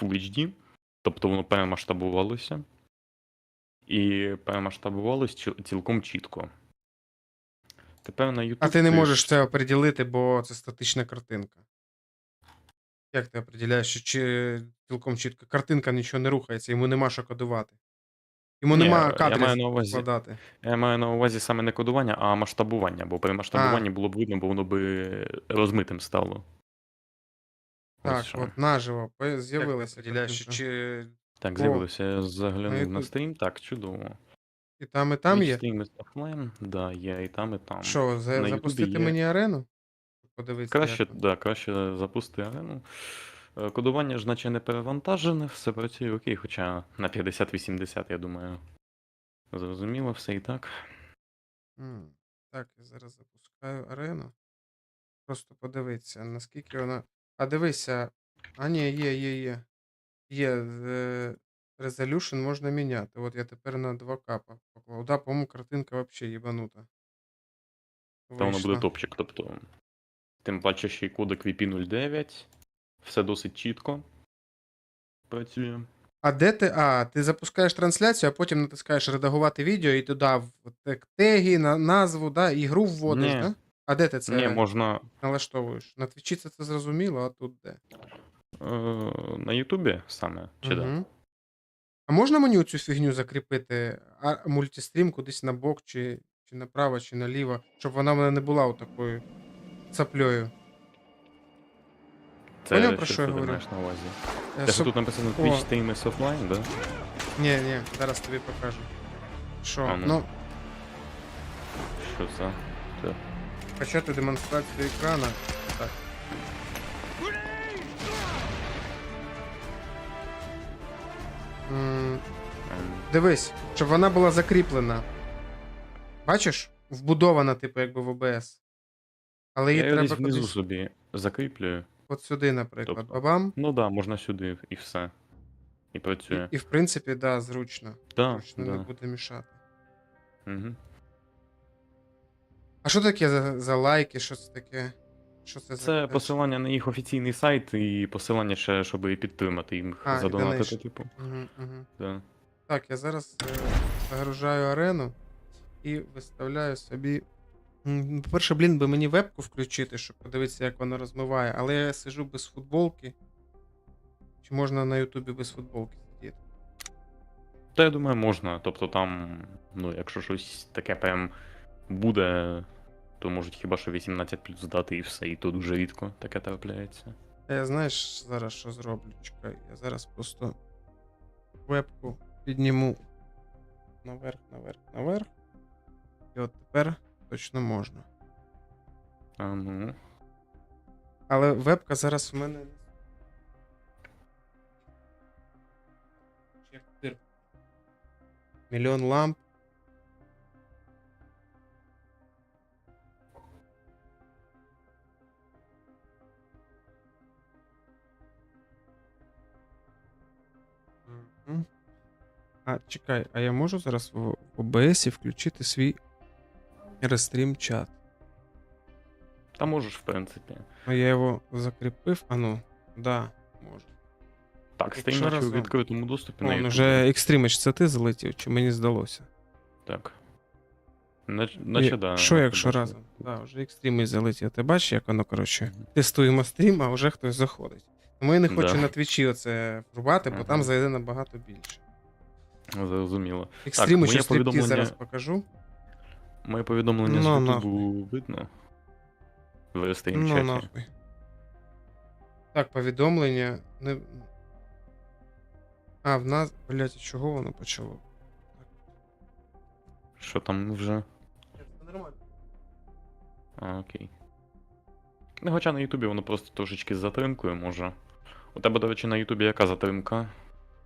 Full HD, тобто воно перемасштабувалося. І перемасштабувалось ці- цілком чітко. Тепер на YouTube. А ти не можеш це оприділити, бо це статична картинка. Як ти определяєш, що чи цілком чітко картинка нічого не рухається, йому нема що кодувати. Йому Ні, нема я кадрів маю на увазі- складати. Я маю на увазі саме не кодування, а масштабування, бо при масштабуванні було б видно, бо воно би розмитим стало. Ось Так, що. от наживо по- з'явилася определяєш, картинка. чи Так, О, з'явилося. Я заглянув на стрім. Так, чудово. І там, і там Twitch є. Stream is offline, да, є і там, і там. Що, за- на запустити Ютубі є. мені арену? Подивитися. Краще, як да, краще запусти арену. Е, Кодування ж наче не перевантажене, все працює окей, хоча на 50-80, я думаю. Зрозуміло, все і так. М, Так, я зараз запускаю арену. Просто подивитися, наскільки вона. А дивися. А ні, є, є, є. Є. е, Resolution можна міняти. От я тепер на 2К по- поклав. Да, по-моєму, картинка взагалі їбанута. Та воно буде Вийшла. топчик, тобто. Тим паче ще й кодек VP09. Все досить чітко. Працює. А де ти. А, ти запускаєш трансляцію, а потім натискаєш редагувати відео і туди в тег- теги, на, назву, да, і гру вводиш, Ні. да? А де ти це Ні, можна налаштовуєш? На твічі це, це зрозуміло, а тут де? е, на Ютубі саме, чи да? Мгм. А можна мені цю фігню закріпити, а мультистрім кудись на бок, чи, чи направо, чи наліво, щоб вона в мене не була отакою цаплею. Це Поняв, про що я ти говорю? маєш на увазі? Те, що тут написано О. Twitch Stream is offline, да? Ні, ні, зараз тобі покажу. Що? А ну. ну, Що це? Це почати демонстрацію екрана. Так. М, Дивись, щоб вона була закріплена. Бачиш? Вбудована, типу, якби в ОБС. Але її Я його треба десь внизу кудись. собі закріплюю. От сюди, наприклад. Тобто. Бабам. Ну так, да, можна сюди і все. І І, працює. і в принципі, да, зручно. Да, Зручно не да. буде мішати. Угу. А що таке за, за лайки? Що це таке? Що це, за Це речі? посилання на їх офіційний сайт і посилання ще, щоб і підтримати їм А, і задонатити, донейшн. типу. Мгм, мгм. Да. Так, я зараз е, загружаю арену і виставляю собі. М, По-перше, блін, би мені вебку включити, щоб подивитися, як воно розмиває, але я сижу без футболки. Чи можна на Ютубі без футболки сидіти? Та я думаю, можна. Тобто там, ну, якщо щось таке прям буде, то можуть хіба що 18 плюс здати і все, і то дуже рідко таке трапляється. А Я знаєш зараз що зроблю? Чекай, я зараз просто вебку підніму наверх, наверх, наверх. І от тепер точно можна. А ну. Але вебка зараз в мене. Мільйон ламп. А, чекай, а я можу зараз в OBS включити свій рестрім чат? Та можеш, в принципі. А я його закріпив. А ну, да, можу. Так, Якщо стрім наче у разом. відкритому доступі на Он YouTube. уже екстримич, це ти залетів, чи мені здалося? Так. Нач- Наче, Є- да. Що наче якщо бачу. разом? Да, вже екстримич залетів. Ти бачиш, як воно, коротше, Мгм. тестуємо стрім, а вже хтось заходить. Тому я не хочу Да. на твічі оце врубати, бо там зайде набагато більше. Зрозуміло. І стрибки повідомлення- зараз покажу. Моє повідомлення з Ну, Ютубу видно. В стрім Ну, чаті. нахуй. Так, повідомлення. Не... А, в нас. Блять, чого воно почало? Що там вже? Це нормально. А, окей. Ну, хоча на Ютубі воно просто трошечки з затримкою може. У тебе, до речі, на Ютубі яка затримка?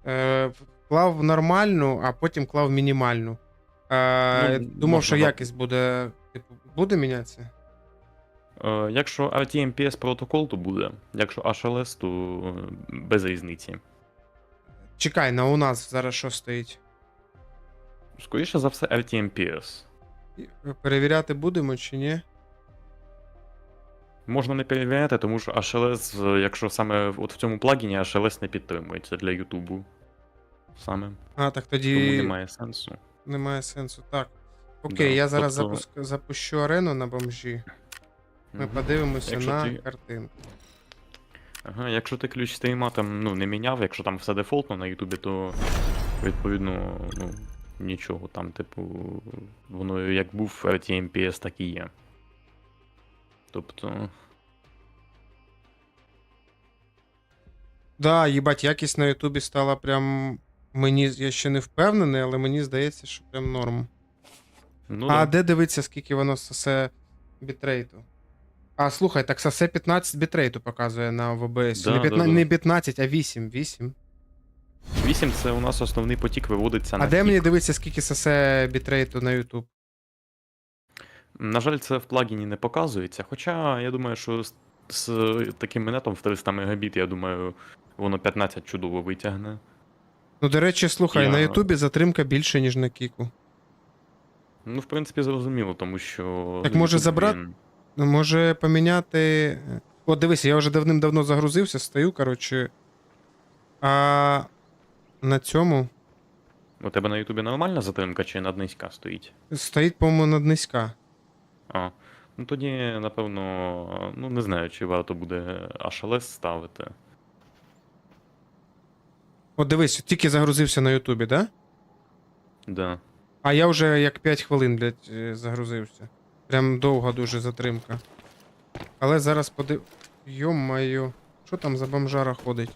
Е, клав нормальну, а потім клав мінімальну. Е, Ну, думав, можна що за- якість буде. Типу, буде мінятися? Е, якщо RTMPS протокол, то буде. Якщо HLS, то е, без різниці. Чекай, на у нас зараз що стоїть? Скоріше за все, RTMPS. Перевіряти будемо чи ні? Можна не перевіряти, тому що HLS, е, якщо саме от в цьому плагіні HLS не підтримується для Ютубу. Саме. А, так Тому немає сенсу. немає сенсу. Так. Окей, Да, я зараз тобто- запуск... запущу арену на бомжі. Ми Мгм. подивимося Якщо на ти- картинку. Ага, якщо ти ключ стріма там ну, не міняв, якщо там все дефолтно на Ютубі, то відповідно ну, нічого там, типу, воно як був RTMPS, так і є. Тобто. Да, їбать, якість на Ютубі стала прям. Мені я ще не впевнений, але мені здається, що прям норм. Ну, а да. де дивитися, скільки воно сосе бітрейту? А, слухай, так сосе 15 бітрейту показує на ВБС. Да, не, 15, да. не 15, а 8. 8. 8 це у нас основний потік виводиться А на де пік. мені дивитися, скільки сосе бітрейту на YouTube? На жаль, це в плагіні не показується. Хоча я думаю, що з, з таким мінетом в 300 Мбіт, я думаю, воно 15 чудово витягне. Ну, до речі, слухай, Я- на Ютубі затримка більше, ніж на Кіку. Ну, в принципі, зрозуміло, тому що. Так може YouTube, забрати- він- Ну, Може поміняти. О, дивися, я вже давним-давно загрузився, стою, коротше. А на цьому У тебе на Ютубі нормальна затримка чи наднизька стоїть? стоїть, по-моєму, наднизька. А. Ну тоді, напевно, ну не знаю, чи варто буде HLS ставити. От дивись, тільки загрузився на Ютубі, да? Да. А я вже як 5 хвилин, блядь, е, загрузився. Прям довга дуже затримка. Але зараз подив. Йо-майо. Що там за бомжара ходить?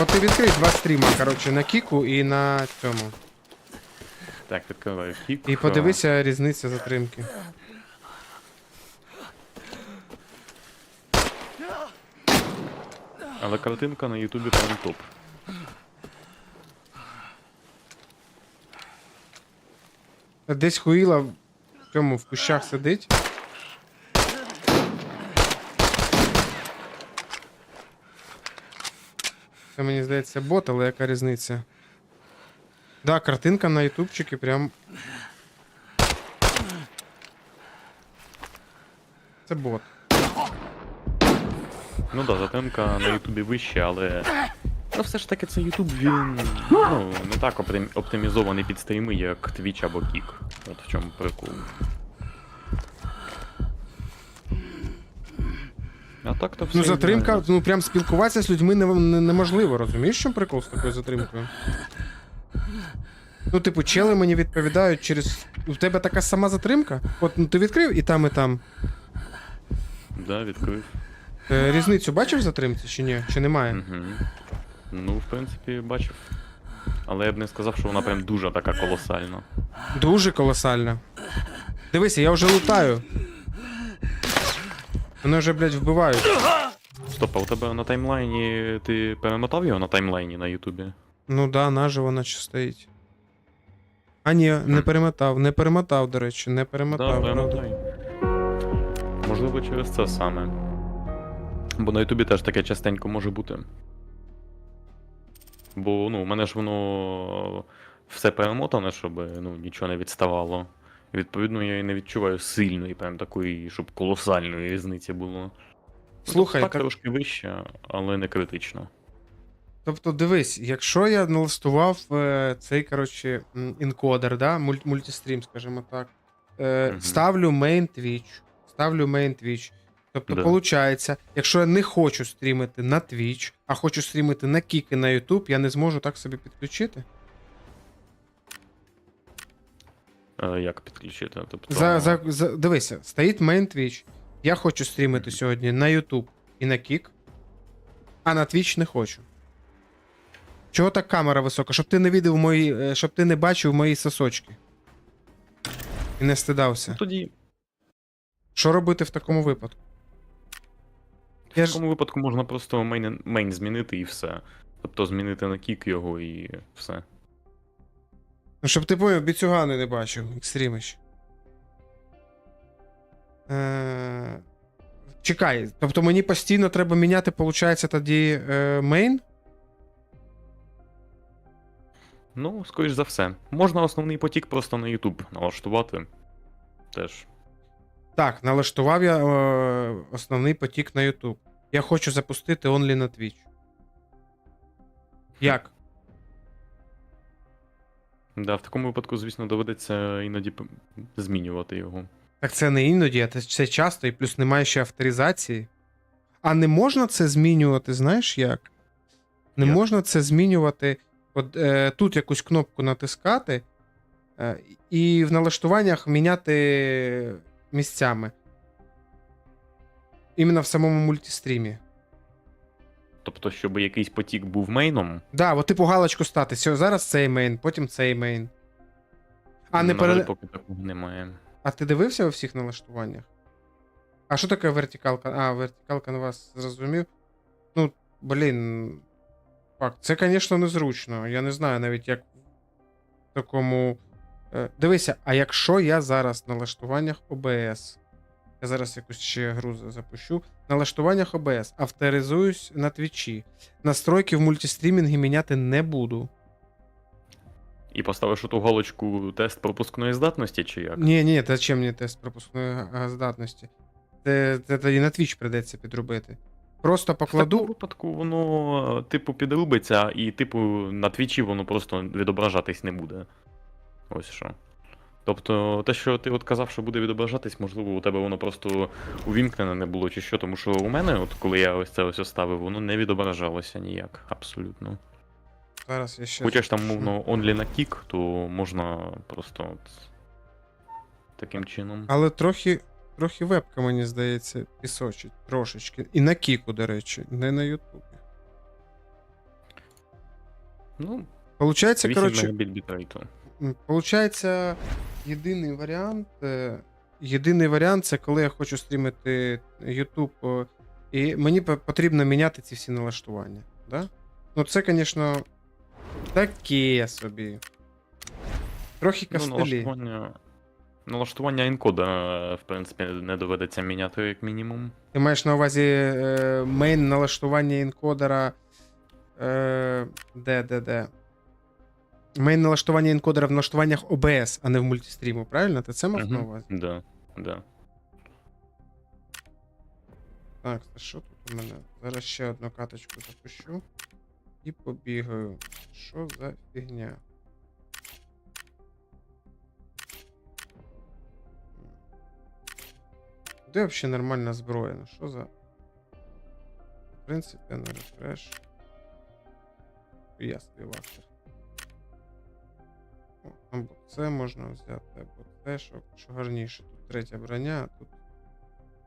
От ти відкрив два стріма, коротше, на Кіку і на цьому. Так, відкриваю кік. І подивися різниця затримки. Але картинка на Ютубі прям топ. Десь хуїла в цьому в кущах сидить. Це мені здається бот, але яка різниця? Да, картинка на ютубчики прям. Це бот. Ну да, затримка на Ютубі вища, але. Ну все ж таки це Ютуб, він ну, не так оптимізований під стріми, як Twitch або Kik. От в чому прикол. А так то все. Ну, затримка, ну прям спілкуватися з людьми не, не- неможливо, розумієш, чому прикол з такою затримкою? Ну, типу, чели мені відповідають через. У тебе така сама затримка? От ну, ти відкрив і там, і там. Да, відкрив. Е, різницю бачив в затримці чи ні? Чи немає? Угу. Ну, в принципі, бачив. Але я б не сказав, що вона прям дуже така колосальна. Дуже колосальна. Дивися, я вже лутаю. Мене вже, блядь, вбивають. Стоп, а у тебе на таймлайні. Ти перемотав його на таймлайні на Ютубі? Ну да, наживо наче стоїть. А ні, не перемотав, не перемотав, до речі, не Да, перемотав. правда. перемотай. Можливо, через це саме. Бо на Ютубі теж таке частенько може бути. Бо ну, у мене ж воно все перемотане, щоб ну, нічого не відставало. Відповідно, я і не відчуваю сильної, прям такої, щоб колосальної різниці було. Ну, Слухай, так, так- трошки вище, але не критично. Тобто, дивись, якщо я налаштував е, цей, коротше, інкодер, да, муль- мультистрім, скажімо так, е, Мгм. ставлю main Twitch, ставлю main Twitch. Тобто, Да. виходить, якщо я не хочу стрімити на Twitch, а хочу стрімити на і на YouTube, я не зможу так собі підключити. Е, як підключити? Тобто, За, за, за, дивися, стоїть main Twitch. Я хочу стрімити сьогодні на YouTube і на Kik, а на Twitch не хочу. Чого так камера висока? Щоб ти не видів мої. е, Щоб ти не бачив мої сосочки. І не стидався. Тоді Що робити в такому випадку? Я в ж. такому випадку можна просто мейн, мейн змінити і все. Тобто змінити на кік його і все. Ну, щоб ти поняв, біцюгани не бачив, екстрімиш. Е... Чекай, тобто мені постійно треба міняти, виходить, тоді е, мейн? Ну, скоріш за все. Можна основний потік просто на YouTube налаштувати. Теж. Так, налаштував я е, основний потік на YouTube. Я хочу запустити онлі на Twitch. Як? Да, в такому випадку, звісно, доведеться іноді змінювати його. Так це не іноді, а це часто, і плюс немає ще авторизації. А не можна це змінювати, знаєш як? Не Як? можна це змінювати. От е, тут якусь кнопку натискати, е, і в налаштуваннях міняти місцями. Іменно в самому мультистрімі. Тобто, щоб якийсь потік був мейном, Да, от типу галочку стати. Сьо, зараз цей мейн, потім цей мейн. А не пере... поки такого немає. А ти дивився у всіх налаштуваннях? А що таке вертикалка? А, вертикалка на вас зрозумів. Ну, блін. Факт. Це, звісно, незручно. Я не знаю навіть, як в такому. Е, Дивися, а якщо я зараз в налаштуваннях OBS. Я зараз якусь ще гру запущу. Налаштуваннях OBS. Авторизуюсь на твічі. Настройки в мультистрімінгі міняти не буду. І поставиш ту галочку тест пропускної здатності, чи як? Ні, ні, зачем мені тест пропускної здатності? Це, це тоді на Twitch придеться підробити. Просто В такому випадку воно, типу, підрубиться, і, типу, на твічі воно просто відображатись не буде. Ось що. Тобто, те, що ти от казав, що буде відображатись, можливо, у тебе воно просто увімкнене не було, чи що, тому що у мене, от коли я ось це ось оставив, воно не відображалося ніяк, абсолютно. Зараз я ще. Хочеш там, мовно, only на кік, то можна просто от таким чином. Але трохи, трохи вебка, мені здається, пісочить. Трошечки. І на кіку, до речі, не на Ютубі. Ну, Получається, 8 коротше, мегабіт бітрейту. Получається, єдиний варіант. е, Єдиний варіант це коли я хочу стрімити YouTube, е, і мені потрібно міняти ці всі налаштування. Да? Ну, це, звісно, таке собі. Трохи Ну, налаштування. Налаштування енкода, в принципі, не доведеться міняти, як мінімум. Ти маєш на увазі е, мейн налаштування енкодера. Е, де, де, де? Мейн налаштування енкодера в налаштуваннях OBS, а не в мультистріму, правильно? Ти це мав на увазі? Да, да. Так, це що тут у мене? Зараз ще одну каточку запущу. І побігаю. Що за фігня? Де взагалі нормальна зброя? Ну що за. В принципі, на рефреш. Я співактор. Або це можна взяти, або це, що, що гарніше. Тут третя броня, а тут.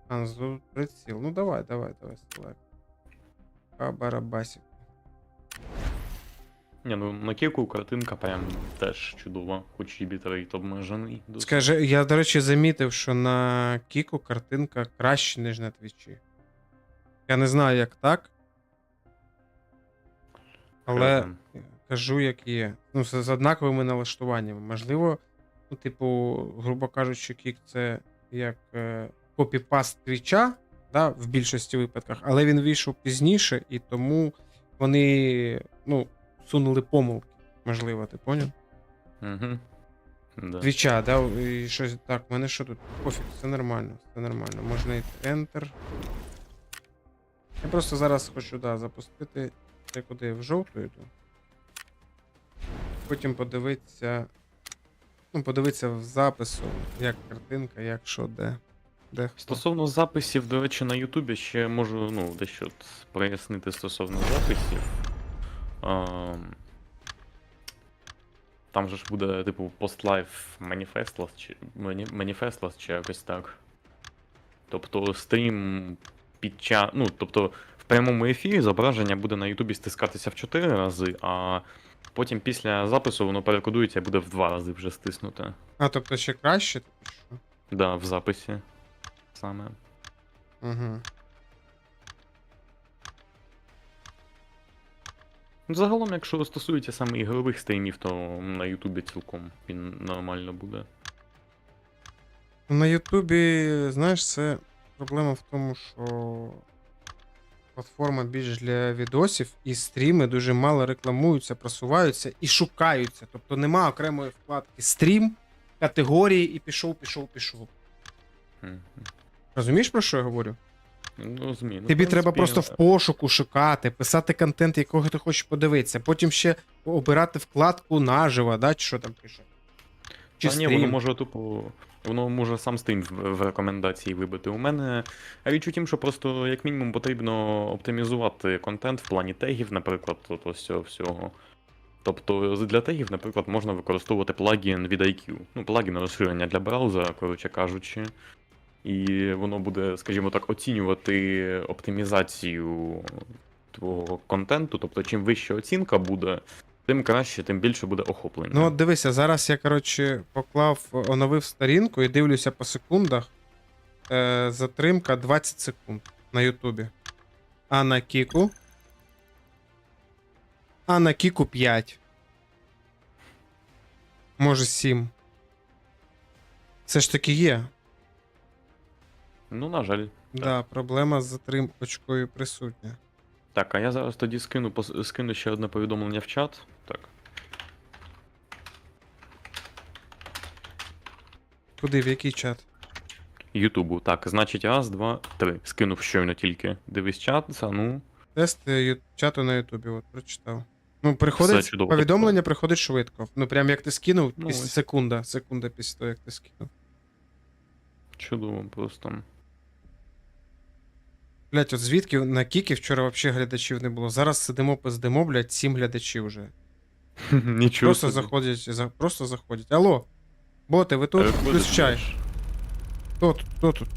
А, тут приціл. Ну давай, давай, давай, селект. А барабасик. Ні, ну на кіку картинка прям теж чудова, хоч і бітрейт обмежений. досить. Скажи, я, до речі, замітив, що на Кіку картинка краще, ніж на Твічі. Я не знаю, як так. Але Е, кажу, як є. Ну, з, з однаковими налаштуваннями. Можливо, ну, типу, грубо кажучи, Кік це як е, копіпаст Твіча, да, в більшості випадках, але він вийшов пізніше, і тому вони ну, сунули помилки. Можливо, ти поняв? Угу. Да. Твіча, да? І щось так, в мене що тут? Пофіг, все нормально, все нормально. Можна йти Enter. Я просто зараз хочу, да, запустити. Це куди в жовту йду. Потім подивитися. Ну, подивитися в запису, як картинка, як що, де. Де хто. Стосовно записів, до речі, на Ютубі ще можу ну, дещо прояснити стосовно записів. А, там же ж буде, типу, пост-лайф маніфестлас чи маніфестлас чи якось так. Тобто стрім під час. Ну, тобто, в прямому ефірі зображення буде на Ютубі стискатися в 4 рази, а потім після запису воно перекодується і буде в 2 рази вже стиснуте. А, тобто ще краще, що? Да, в записі. Саме. Угу. Загалом, якщо стосується саме ігрових стрімів, то на Ютубі цілком він нормально буде. На Ютубі, знаєш, це проблема в тому, що платформа більш для відосів, і стріми дуже мало рекламуються, просуваються і шукаються. Тобто нема окремої вкладки стрім, категорії і пішов, пішов, пішов. Мгм. Розумієш, про що я говорю? Ну, змі. ну, Тобі в треба принципі, просто в пошуку шукати, писати контент, якого ти хочеш подивитися, потім ще обирати вкладку наживо, да, чи що там пише. Чи ні, воно може тупо. Воно може сам стрім в, рекомендації вибити. У мене річ у тім, що просто як мінімум потрібно оптимізувати контент в плані тегів, наприклад, ось цього всього. Тобто для тегів, наприклад, можна використовувати плагін від IQ. Ну, плагін розширення для браузера, коротше кажучи. І воно буде, скажімо так, оцінювати оптимізацію твого контенту. Тобто, чим вища оцінка буде, тим краще, тим більше буде охоплення. Ну, от дивися, зараз я, коротше, поклав, оновив сторінку і дивлюся по секундах. Е, затримка 20 секунд на Ютубі. А на Кіку. А на Кіку 5. Може 7. Це ж таки є. ну на жаль. Да, проблема з затримкою присутня. Так, а я зараз тоді скину, скину ще одне повідомлення в чат. Так. Куди, в який чат? Ютубу. Так, значить, раз, два, три. Скинув щойно тільки. Дивись чат, це, ну. Тест е, ю- чату на Ютубі, от прочитав. Ну, приходить, Все чудово. повідомлення приходить швидко. Ну, прям як ти скинув, Ну, піс- ось. секунда, секунда після того, як ти скинув. Чудово просто. Блять, от звідки на Кікі вчора взагалі глядачів не було. Зараз сидимо пиздимо, блять, сім глядачів вже. Нічого. Просто собі. заходять, за, просто заходять. Алло, боти, ви тут? Плюс чай. Хто тут? Хто тут?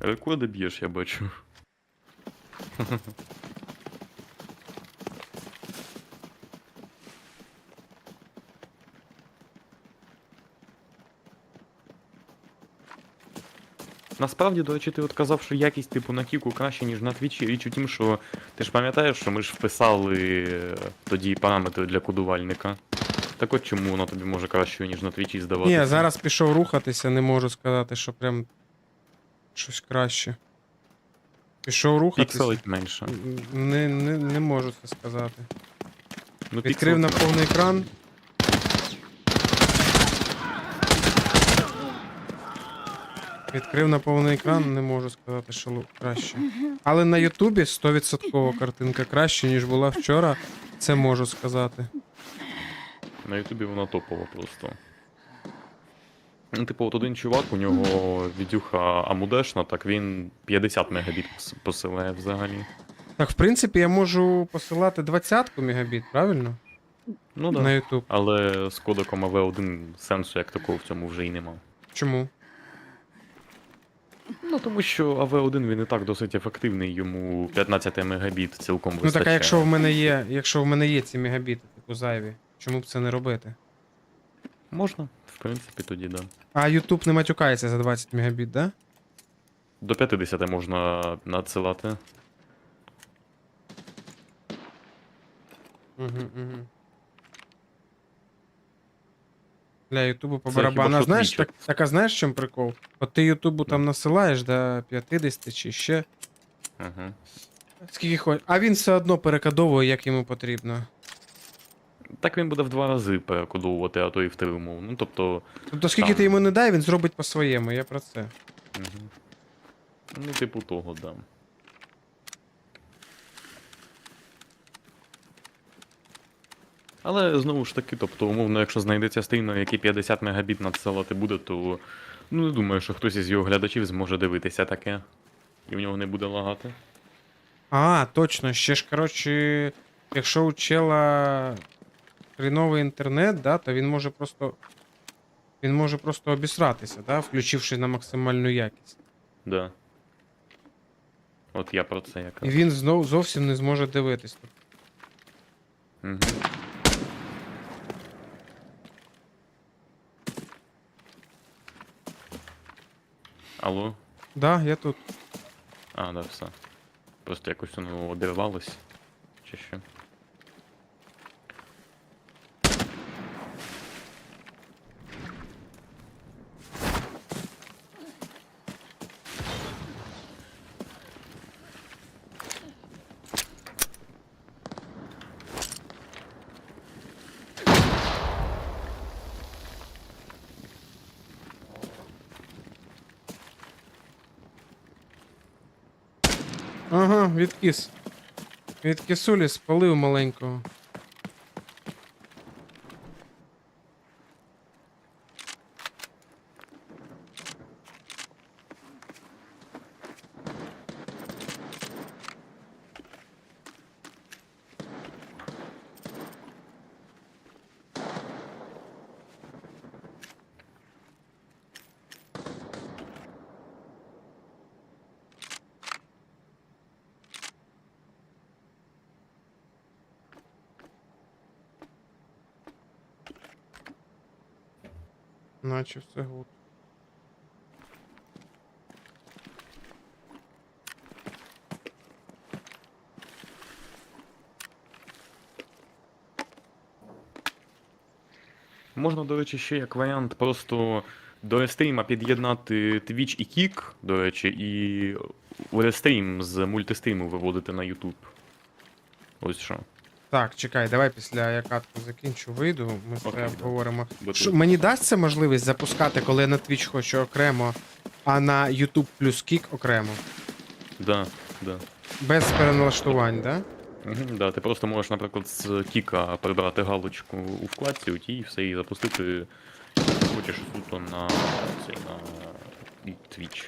Рекорди б'єш, я бачу. Насправді, до речі, ти от казав, що якість типу на кіку краще, ніж на твічі. Річ у тім, що ти ж пам'ятаєш, що ми ж вписали е, тоді параметри для кодувальника. Так от чому воно тобі може кращою, ніж на твічі здаватися? Ні, зараз пішов рухатися, не можу сказати, що прям щось краще. Пішов рухатися. Пікселить менше. Не, не, не можу це сказати. Ну, Відкрив на пікселить повний екран. Відкрив на повний екран, не можу сказати, що краще. Але на Ютубі 100% картинка краще, ніж була вчора. Це можу сказати. На Ютубі вона топова просто. Ну, типу, от один чувак, у нього відюха Амудешна, так він 50 мегабіт пос- посилає взагалі. Так, в принципі, я можу посилати 20 мегабіт, правильно? Ну да. На Ютуб. Але з кодеком AV1 сенсу як такого в цьому вже й нема. Чому? Ну тому що AV1 він і так досить ефективний, йому 15 мегабіт цілком Ну так, а якщо в мене є, якщо в мене є ці мегабіти, типу зайві, чому б це не робити? Можна, в принципі, тоді да. А Ютуб не матюкається за 20 мегабіт, да? До 50 можна надсилати. Угу, угу. Для Ютубу по Це барабану. А знаєш, так, так, а знаєш, в прикол? От ти Ютубу там насилаєш до 50 чи ще. Ага. Скільки хочеш. А він все одно перекодовує, як йому потрібно. Так він буде в два рази перекодовувати, а то і в три умов. Ну тобто. Тобто, скільки Там. ти йому не дай, він зробить по-своєму, я про це. Угу. Ну, типу того, да. Але знову ж таки, тобто, умовно, якщо знайдеться стрімер, який 50 мегабіт надсилати буде, то ну не думаю, що хтось із його глядачів зможе дивитися таке. І в нього не буде лагати. А, точно, ще ж, коротше, якщо у чела хріновий інтернет, да, то він може просто. Він може просто обісратися, да, включивши на максимальну якість. Да. От я про це І він знов зовсім не зможе дивитись. Угу. Алло? Да, я тут. А, да, все. Просто якось воно одривалось. Чи що? Відкис. Від кисулі спалив маленького. Наче все гуд. Можна, до речі, ще як варіант просто до рестріма під'єднати Twitch і Kick, до речі, і рестрім з мультистріму виводити на YouTube. Ось що. Так, чекай, давай після я катку закінчу, вийду, ми з Окей, тобою да. обговоримо. Бо Що, тут- мені дасться можливість запускати, коли я на Twitch хочу окремо, а на YouTube плюс Kick окремо. Да, да. Без переналаштувань, да? Угу, да, ти просто можеш, наприклад, з Кіка прибрати галочку у вкладці у тій і все і запустити, хочеш суто на цей на Twitch.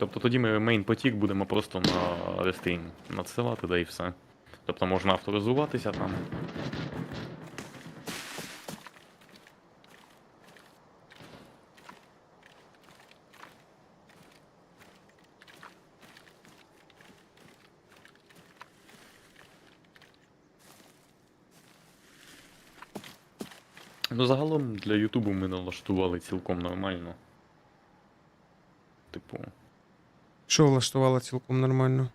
Тобто тоді ми мейн потік будемо просто на рестрім надсилати, да і все. Тобто можна авторизуватися там. Ну, загалом для Ютубу ми налаштували цілком нормально. Типу, Що влаштувало цілком нормально?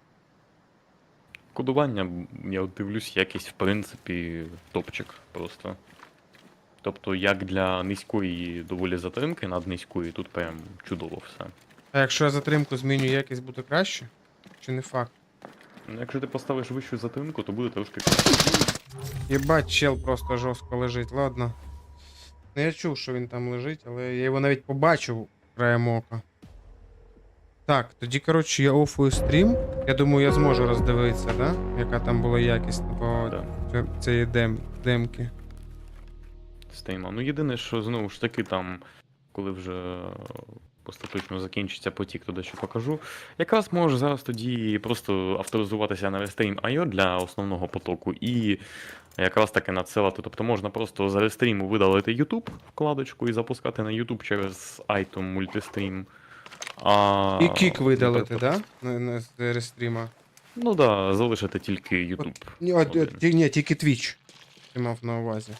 кодування, я от дивлюсь, якість, в принципі, топчик просто. Тобто, як для низької доволі затримки над низькою, тут прям чудово все. А якщо я затримку зміню, якість буде краще? Чи не факт? Ну, якщо ти поставиш вищу затримку, то буде трошки краще. Єбать, чел просто жорстко лежить, ладно. Ну я чув, що він там лежить, але я його навіть побачив краєм ока. Так, тоді, коротше, я офую стрім. Я думаю, я зможу роздивитися, да? Яка там була якість по Да. цієї дем, демки. стейма. Ну, єдине, що знову ж таки там, коли вже остаточно закінчиться потік, то дещо покажу. Якраз можеш зараз тоді просто авторизуватися на Restream.io для основного потоку і якраз таки надсилати. Тобто можна просто за Restream видалити YouTube вкладочку і запускати на YouTube через item Multistream. А, І кік видалити, наприклад, да? З рестріма. Ну так, да, залишити тільки YouTube. Ні, от, от, ні, тільки Twitch. Ти мав на увазі.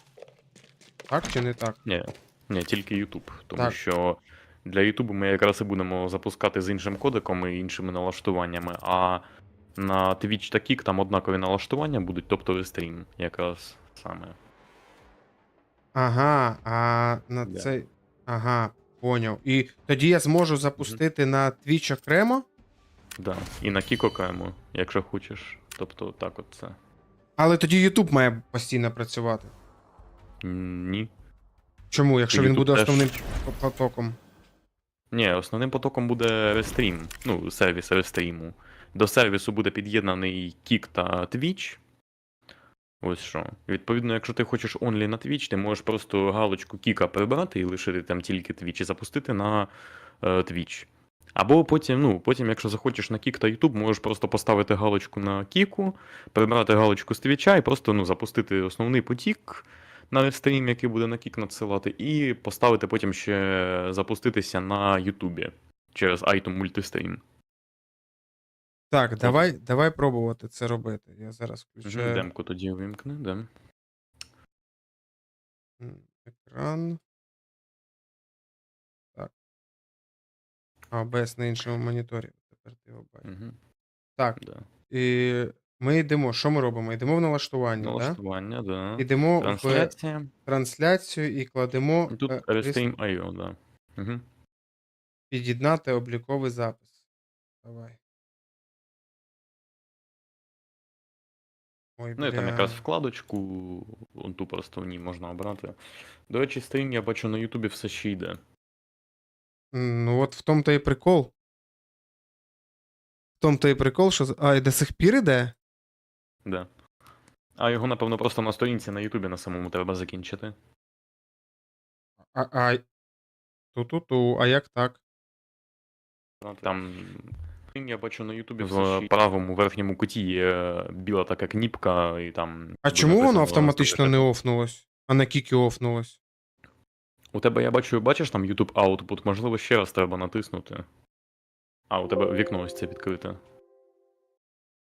Так чи не так? Ні, ні, тільки YouTube. Тому Так. що для YouTube ми якраз і будемо запускати з іншим кодеком і іншими налаштуваннями, а на Twitch та Kick там однакові налаштування будуть, тобто стрім якраз саме. Ага, а на Да. цей. Ага, поняв. І тоді я зможу запустити на Twitch окремо, Да. І на Kick окремо, якщо хочеш. Тобто так от це. але тоді YouTube має постійно працювати. Ні. Чому, якщо він буде теж- основним по- потоком? Ні, основним потоком буде рестрім, ну, сервіс рестріму. До сервісу буде під'єднаний Kick та Twitch. Ось що. Відповідно, якщо ти хочеш онлі на Twitch, ти можеш просто галочку Кіка прибрати і лишити там тільки Twitch і запустити на е, Twitch. Або потім, ну, потім, якщо захочеш на Кік та YouTube, можеш просто поставити галочку на Кіку, прибрати галочку з Твіча і просто ну, запустити основний потік на стрім, який буде на Кік надсилати, і поставити потім ще запуститися на Ютубі через item Multistream. Так, давай, давай пробувати це робити. Я зараз Мгм, включаю Демку тоді увімкни, да. екран. Так. А, без на іншому моніторі. Тепер ти його бачиш. Угу, Так, да. і ми йдемо. Що ми робимо? Йдемо в налаштування, так? Да? Да. Йдемо в трансляцію і кладемо Тут е, Restream.io, да. Угу. під'єднати обліковий запис. Давай. Ой, Ну і там бля. якраз вкладочку, он ту просто в ній можна обрати. До речі, стрім я бачу на Ютубі все ще йде. Ну от в тому-то і прикол. В тому-то і прикол, що. з- А, і до сих пір іде? Да. А його, напевно, просто на сторінці на Ютубі на самому треба закінчити. А, а... Ту-ту-ту, а як так? Там я бачу на Ютубі в правому верхньому куті є біла така кніпка, і там. А чому воно автоматично не офнулось? А на кіки офнулось? У тебе я бачу, бачиш там YouTube Output, можливо, ще раз треба натиснути. А, у тебе вікно ось це відкрите.